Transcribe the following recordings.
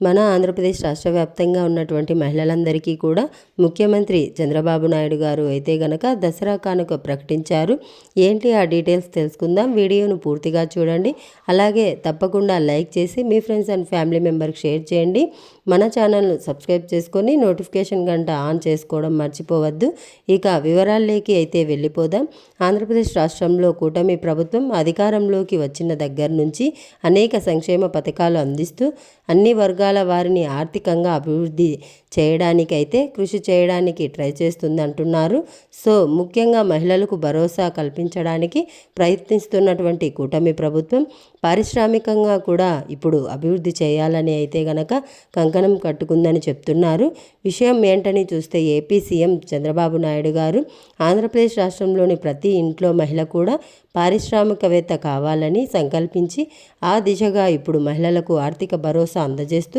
మన ఆంధ్రప్రదేశ్ రాష్ట్ర వ్యాప్తంగా ఉన్నటువంటి మహిళలందరికీ కూడా ముఖ్యమంత్రి చంద్రబాబు నాయుడు గారు అయితే గనక దసరా కానుక ప్రకటించారు. ఏంటి ఆ డీటెయిల్స్ తెలుసుకుందాం. వీడియోను పూర్తిగా చూడండి. అలాగే తప్పకుండా లైక్ చేసి మీ ఫ్రెండ్స్ అండ్ ఫ్యామిలీ మెంబర్కి షేర్ చేయండి. మన ఛానల్ను సబ్స్క్రైబ్ చేసుకొని నోటిఫికేషన్ గంట ఆన్ చేసుకోవడం మర్చిపోవద్దు. ఇక వివరాల్లోకి అయితే వెళ్ళిపోదాం. ఆంధ్రప్రదేశ్ రాష్ట్రంలో కూటమి ప్రభుత్వం అధికారంలోకి వచ్చిన దగ్గర నుంచి అనేక సంక్షేమ పథకాలు అందిస్తూ అన్ని వర్గాల వారిని ఆర్థికంగా అభివృద్ధి చేయడానికైతే కృషి చేయడానికి ట్రై చేస్తుంది అంటున్నారు సో ముఖ్యంగా మహిళలకు భరోసా కల్పించడానికి ప్రయత్నిస్తున్నటువంటి కూటమి ప్రభుత్వం పారిశ్రామికంగా కూడా ఇప్పుడు అభివృద్ధి చేయాలని అయితే గనక కంకణం కట్టుకుందని చెప్తున్నారు. విషయం ఏంటని చూస్తే ఏపీ సీఎం చంద్రబాబు నాయుడు గారు ఆంధ్రప్రదేశ్ రాష్ట్రంలోని ప్రతి ఇంట్లో మహిళ కూడా పారిశ్రామికవేత్త కావాలని సంకల్పించి ఆ దిశగా ఇప్పుడు మహిళలకు ఆర్థిక భరోసా అందజేస్తూ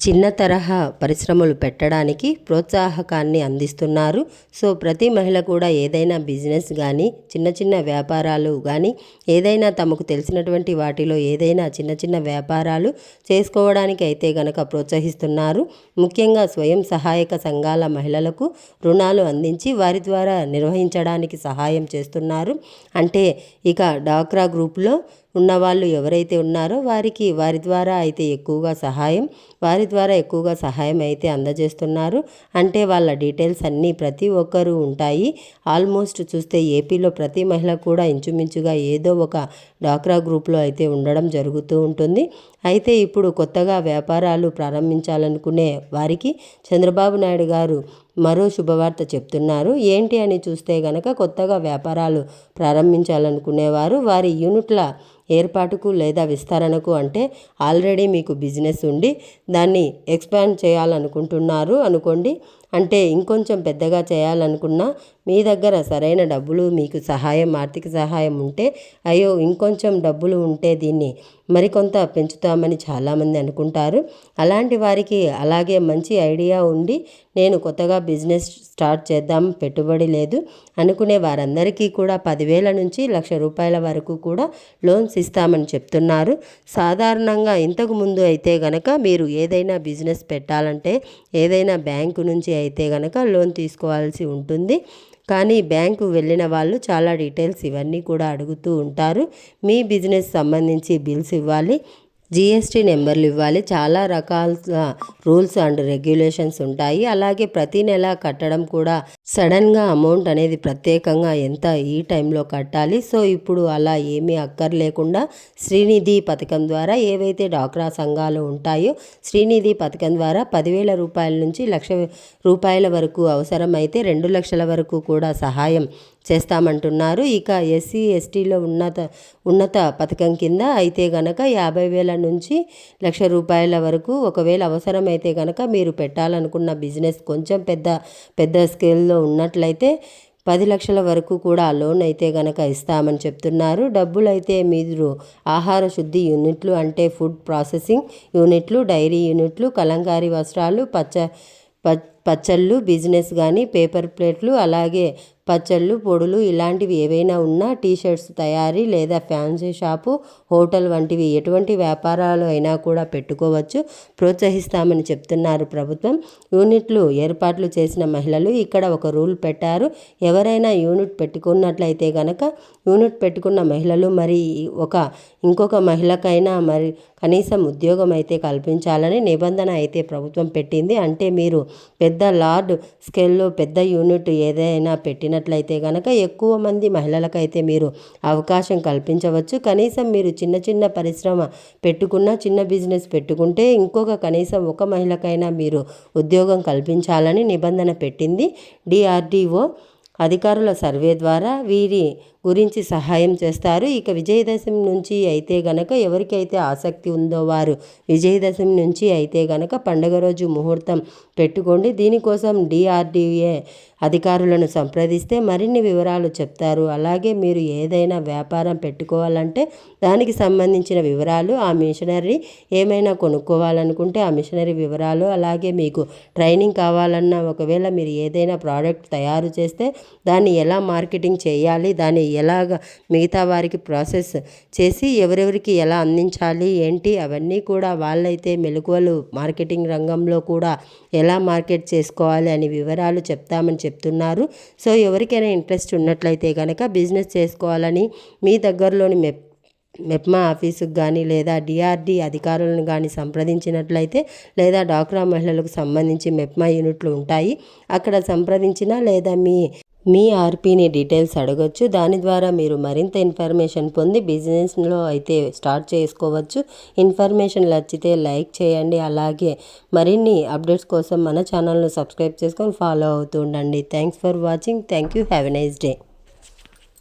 చిన్న తరహా పరిశ్రమలు పెట్టడానికి ప్రోత్సాహకాన్ని అందిస్తున్నారు. సో ప్రతి మహిళ కూడా ఏదైనా బిజినెస్ కానీ చిన్న చిన్న వ్యాపారాలు కానీ ఏదైనా తమకు తెలిసినటువంటి వాటిలో ఏదైనా చిన్న చిన్న వ్యాపారాలు చేసుకోవడానికి అయితే గనక ప్రోత్సహిస్తున్నారు. ముఖ్యంగా స్వయం సహాయక సంఘాల మహిళలకు రుణాలు అందించి వారి ద్వారా నిర్వహించడానికి సహాయం చేస్తున్నారు. అంటే ఇక డాక్రా గ్రూప్లో ఉన్నవాళ్ళు ఎవరైతే ఉన్నారో వారికి వారి ద్వారా అయితే ఎక్కువగా సహాయం వారి ద్వారా ఎక్కువగా సహాయం అయితే అందజేస్తున్నారు. అంటే వాళ్ళ డీటెయిల్స్ అన్నీ ప్రతి ఒక్కరూ ఉంటాయి. ఆల్మోస్ట్ చూస్తే ఏపీలో ప్రతి మహిళ కూడా ఇంచుమించుగా ఏదో ఒక డాక్రా గ్రూప్లో అయితే ఉండడం జరుగుతూ ఉంటుంది. అయితే ఇప్పుడు కొత్తగా వ్యాపారాలు ప్రారంభించాలనుకునే వారికి చంద్రబాబు నాయుడు గారు మరో శుభవార్త చెప్తున్నారు. ఏంటి అని చూస్తే గనక కొత్తగా వ్యాపారాలు ప్రారంభించాలనుకునేవారు వారి యూనిట్ల ఏర్పాటుకు లేదా విస్తరణకు అంటే ఆల్రెడీ మీకు బిజినెస్ ఉండి దాన్ని ఎక్స్పాండ్ చేయాలనుకుంటున్నారు అనుకోండి. అంటే ఇంకొంచెం పెద్దగా చేయాలనుకున్నా మీ దగ్గర సరైన డబ్బులు మీకు సహాయం ఆర్థిక సహాయం ఉంటే అయ్యో ఇంకొంచెం డబ్బులు ఉంటే దీన్ని మరికొంత పెంచుతామని చాలామంది అనుకుంటారు. అలాంటి వారికి అలాగే మంచి ఐడియా ఉండి నేను కొత్తగా బిజినెస్ స్టార్ట్ చేద్దాం పెట్టుబడి లేదు అనుకునే వారందరికీ కూడా పదివేల నుంచి లక్ష రూపాయల వరకు కూడా లోన్స్ ఇస్తామని చెప్తున్నారు. సాధారణంగా ఇంతకు ముందు అయితే గనక మీరు ఏదైనా బిజినెస్ పెట్టాలంటే ఏదైనా బ్యాంకు నుంచి అయితే గనక లోన్ తీసుకోవాల్సి ఉంటుంది. కానీ బ్యాంకు వెళ్ళిన వాళ్ళు చాలా డీటెయిల్స్ ఇవన్నీ కూడా అడుగుతూ ఉంటారు. మీ బిజినెస్ సంబంధించి బిల్స్ ఇవ్వాలి. జిఎస్టీ నెంబర్లు ఇవ్వాలి. చాలా రకాల రూల్స్ అండ్ రెగ్యులేషన్స్ ఉంటాయి. అలాగే ప్రతి నెల కట్టడం కూడా సడన్గా అమౌంట్ అనేది ప్రత్యేకంగా ఎంత ఈ టైంలో కట్టాలి. సో ఇప్పుడు అలా ఏమీ అక్కర్లేకుండా శ్రీనిధి పథకం ద్వారా ఏవైతే డాక్రా సంఘాలు ఉంటాయో శ్రీనిధి పథకం ద్వారా పదివేల రూపాయల నుంచి లక్ష రూపాయల వరకు అవసరమైతే రెండు లక్షల వరకు కూడా సహాయం చేస్తామంటున్నారు. ఇక ఎస్సీ ఎస్టీలో ఉన్నత ఉన్నత పథకం కింద అయితే గనక యాభై వేల నుంచి లక్ష రూపాయల వరకు ఒకవేళ అవసరమైతే గనక మీరు పెట్టాలనుకున్న బిజినెస్ కొంచెం పెద్ద పెద్ద స్కేల్లో ఉన్నట్లయితే పది లక్షల వరకు కూడా లోన్ అయితే గనక ఇస్తామని చెప్తున్నారు. డబ్బులైతే మీరు ఆహార శుద్ధి యూనిట్లు అంటే ఫుడ్ ప్రాసెసింగ్ యూనిట్లు డైరీ యూనిట్లు కలంకారీ వస్త్రాలు పచ్చ పచ్చళ్ళు బిజినెస్ కానీ పేపర్ ప్లేట్లు అలాగే పచ్చళ్ళు పొడులు ఇలాంటివి ఏవైనా ఉన్నా టీషర్ట్స్ తయారీ లేదా ఫ్యాన్సీ షాపు హోటల్ వంటివి ఎటువంటి వ్యాపారాలు అయినా కూడా పెట్టుకోవచ్చు. ప్రోత్సహిస్తామని చెప్తున్నారు ప్రభుత్వం. యూనిట్లు ఏర్పాట్లు చేసిన మహిళలు ఇక్కడ ఒక రూల్ పెట్టారు. ఎవరైనా యూనిట్ పెట్టుకున్నట్లయితే కనుక యూనిట్ పెట్టుకున్న మహిళలు మరి ఒక ఇంకొక మహిళకైనా మరి కనీసం ఉద్యోగం అయితే కల్పించాలని నిబంధన అయితే ప్రభుత్వం పెట్టింది. అంటే మీరు పెద్ద పెద్ద లార్డ్ స్కేల్లో పెద్ద యూనిట్ ఏదైనా పెట్టినట్లయితే కనుక ఎక్కువ మంది మహిళలకైతే మీరు అవకాశం కల్పించవచ్చు. కనీసం మీరు చిన్న చిన్న పరిశ్రమ పెట్టుకున్న చిన్న బిజినెస్ పెట్టుకుంటే ఇంకొక కనీసం ఒక మహిళకైనా మీరు ఉద్యోగం కల్పించాలని నిబంధన పెట్టింది. డిఆర్డిఓ అధికారుల సర్వే ద్వారా వీరి గురించి సహాయం చేస్తారు. ఇక విజయదశమి నుంచి అయితే గనక ఎవరికైతే ఆసక్తి ఉందో వారు విజయదశమి నుంచి అయితే గనక పండగ రోజు ముహూర్తం పెట్టుకోండి. దీనికోసం డిఆర్డిఏ అధికారులను సంప్రదిస్తే మరిన్ని వివరాలు చెప్తారు. అలాగే మీరు ఏదైనా వ్యాపారం పెట్టుకోవాలంటే దానికి సంబంధించిన వివరాలు ఆ మిషనరీ ఏమైనా కొనుక్కోవాలనుకుంటే ఆ మిషనరీ వివరాలు అలాగే మీకు ట్రైనింగ్ కావాలన్నా ఒకవేళ మీరు ఏదైనా ప్రోడక్ట్ తయారు చేస్తే దాన్ని ఎలా మార్కెటింగ్ చేయాలి దాని ఎలాగ మిగతా వారికి ప్రాసెస్ చేసి ఎవరెవరికి ఎలా అందించాలి ఏంటి అవన్నీ కూడా వాళ్ళైతే మెలకువలు మార్కెటింగ్ రంగంలో కూడా ఎలా మార్కెట్ చేసుకోవాలి అని వివరాలు చెప్తామని చెప్తున్నారు. సో ఎవరికైనా ఇంట్రెస్ట్ ఉన్నట్లయితే కనుక బిజినెస్ చేసుకోవాలని మీ దగ్గరలోని మెప్ మెప్మా ఆఫీసుకు కానీ లేదా డిఆర్డి అధికారులను కానీ సంప్రదించినట్లయితే లేదా డాక్రా మహిళలకు సంబంధించి మెప్మా యూనిట్లు ఉంటాయి. అక్కడ సంప్రదించినా లేదా మీ మీ ఆర్పీని డీటెయిల్స్ అడగొచ్చు. దాని ద్వారా మీరు మరింత ఇన్ఫర్మేషన్ పొంది బిజినెస్లో అయితే స్టార్ట్ చేసుకోవచ్చు. ఇన్ఫర్మేషన్ నచ్చితే లైక్ చేయండి. అలాగే మరిన్ని అప్డేట్స్ కోసం మన ఛానల్ను సబ్స్క్రైబ్ చేసుకొని ఫాలో అవుతూ ఉండండి. Thanks for watching thank you have a nice day